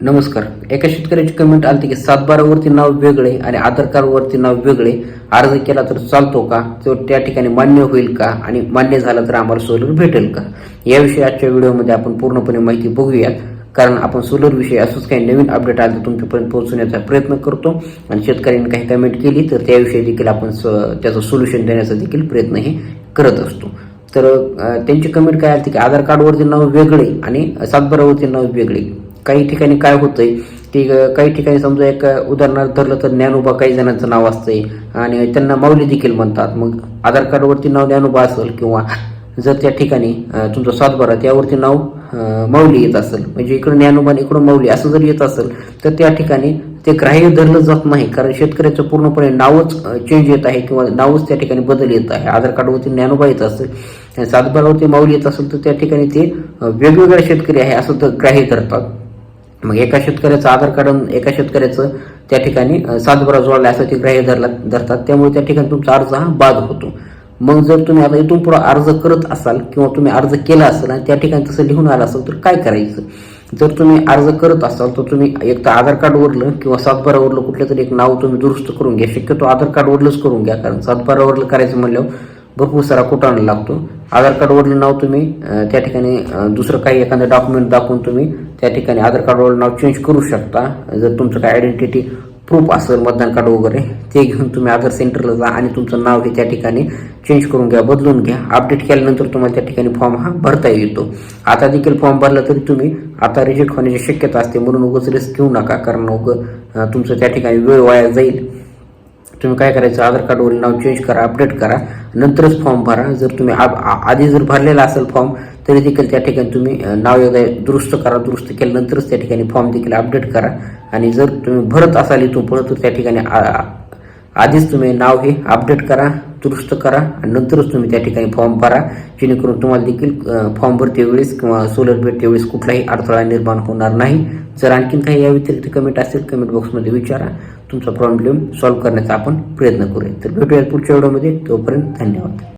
नमस्कार. एका शेतकऱ्याची कमेंट आली की सातबारावरती नाव वेगळे आणि आधार कार्डवरती नाव वेगळे. अर्ज केला तर चालतो का? तो त्या ठिकाणी मान्य होईल का? आणि मान्य झालं तर आम्हाला सोलर भेटेल का? याविषयी आजच्या व्हिडिओमध्ये आपण पूर्णपणे माहिती बघूयात. कारण आपण सोलर विषयी असंच काही नवीन अपडेट आले तर तुमच्यापर्यंत पोहोचवण्याचा प्रयत्न करतो. आणि शेतकऱ्यांनी काही कमेंट केली तर त्याविषयी देखील आपण स- त्याचं सोल्युशन देण्याचा देखील प्रयत्न हे करत असतो. तर त्यांची कमेंट काय आली की आधार कार्डवरती नाव वेगळे आणि सातबारावरती नाव वेगळे. काही ठिकाणी काय होतंय की काही ठिकाणी समजा एक उदाहरणार्थ धरलं तर ज्ञानोबा काही जणांचं नाव असतंय आणि त्यांना माऊली देखील म्हणतात. मग आधार कार्डवरती नाव ज्ञानोबा असेल किंवा जर त्या ठिकाणी तुमचं सातबारा त्यावरती नाव माऊली येत असेल. म्हणजे इकडं ज्ञानोबा इकडं माऊली असं जर येत असेल तर त्या ठिकाणी ते ग्राह्य धरलं जात नाही. कारण शेतकऱ्याचं पूर्णपणे नावच चेंज येत आहे किंवा नावच त्या ठिकाणी बदल येत आहे. आधार कार्डवरती ज्ञानोबा येत असेल सातबारावरती माऊली येत असेल तर त्या ठिकाणी ते वेगवेगळा शेतकरी आहे असं तर ग्राह्य धरतात. मग एका शेतकऱ्याचं आधार कार्ड आणि एका शेतकऱ्याचं त्या ठिकाणी अं, सातबारा जोडला असं ते ग्राह्य धरला धरतात. त्यामुळे त्या ठिकाणी तुमचा अर्ज हा बाद होतो. मग जर तुम्ही आता इथून पुढे अर्ज करत असाल किंवा तुम्ही अर्ज केला असाल आणि त्या ठिकाणी तसं लिहून आलं असेल तर काय करायचं? जर तुम्ही अर्ज करत असाल तर तुम्ही एक तर आधार कार्डवरलं किंवा सातबारावरलं कुठलं तरी एक नाव तुम्ही दुरुस्त करून घ्या. शक्यतो आधार कार्डवरलंच करून घ्या कारण सातबारावरलं करायचं म्हणल्यावर भरपूर सारा कुटाणा लागतो. आधार कार्डवरील नाव तुम्ही त्या ठिकाणी दुसरं काही एखादं डॉक्युमेंट दाखवून तुम्ही त्या ठिकाणी आधार कार्डवर नाव चेंज करू शकता. जर तुमचं काय आयडेंटिटी प्रूफ असेल मतदान कार्ड वगैरे ते घेऊन तुम्ही आधार सेंटरला जा आणि तुमचं नाव हे त्या ठिकाणी चेंज करून घ्या बदलून घ्या. अपडेट केल्यानंतर तुम्हाला त्या ठिकाणी फॉर्म हा भरता येतो. आता देखील फॉर्म भरला तरी तुम्ही आता रिजेक्ट होण्याची शक्यता असते. म्हणून उगाच रिस्क घेऊ नका कारण उगं तुमचं त्या ठिकाणी वेळ वाया जाईल. तुम्ही काय करायचं? आधार कार्डवरील नाव चेंज करा अपडेट करा. नंतरच फॉर्म भरा. जर तुम्ही आ- आधी जर भरलेला असेल फॉर्म तरी देखील त्या ठिकाणी तुम्ही नाव एकदा दुरुस्त करा दुरुस्त केल्यानंतरच त्या ठिकाणी फॉर्म देखील अपडेट करा. आणि जर तुम्ही भरत असाल इथून पुढं तर त्या ठिकाणी आ- आधीच तुम्ही नाव हे अपडेट करा दुरुस्त करा आणि नंतरच तुम्ही त्या ठिकाणी फॉर्म भरा. जेणेकरून तुम्हाला देखील फॉर्म भरते वेळेस किंवा सोलर भेटते वेळेस कुठलाही अडथळा निर्माण होणार नाही. जर आणखीन काही या व्यतिरिक्त कमेंट असेल कमेंट बॉक्समध्ये विचारा. तुमचा प्रॉब्लेम सॉल्व्ह करण्याचा आपण प्रयत्न करूया. तर भेटूया पुढच्या व्हिडिओमध्ये तोपर्यंत धन्यवाद.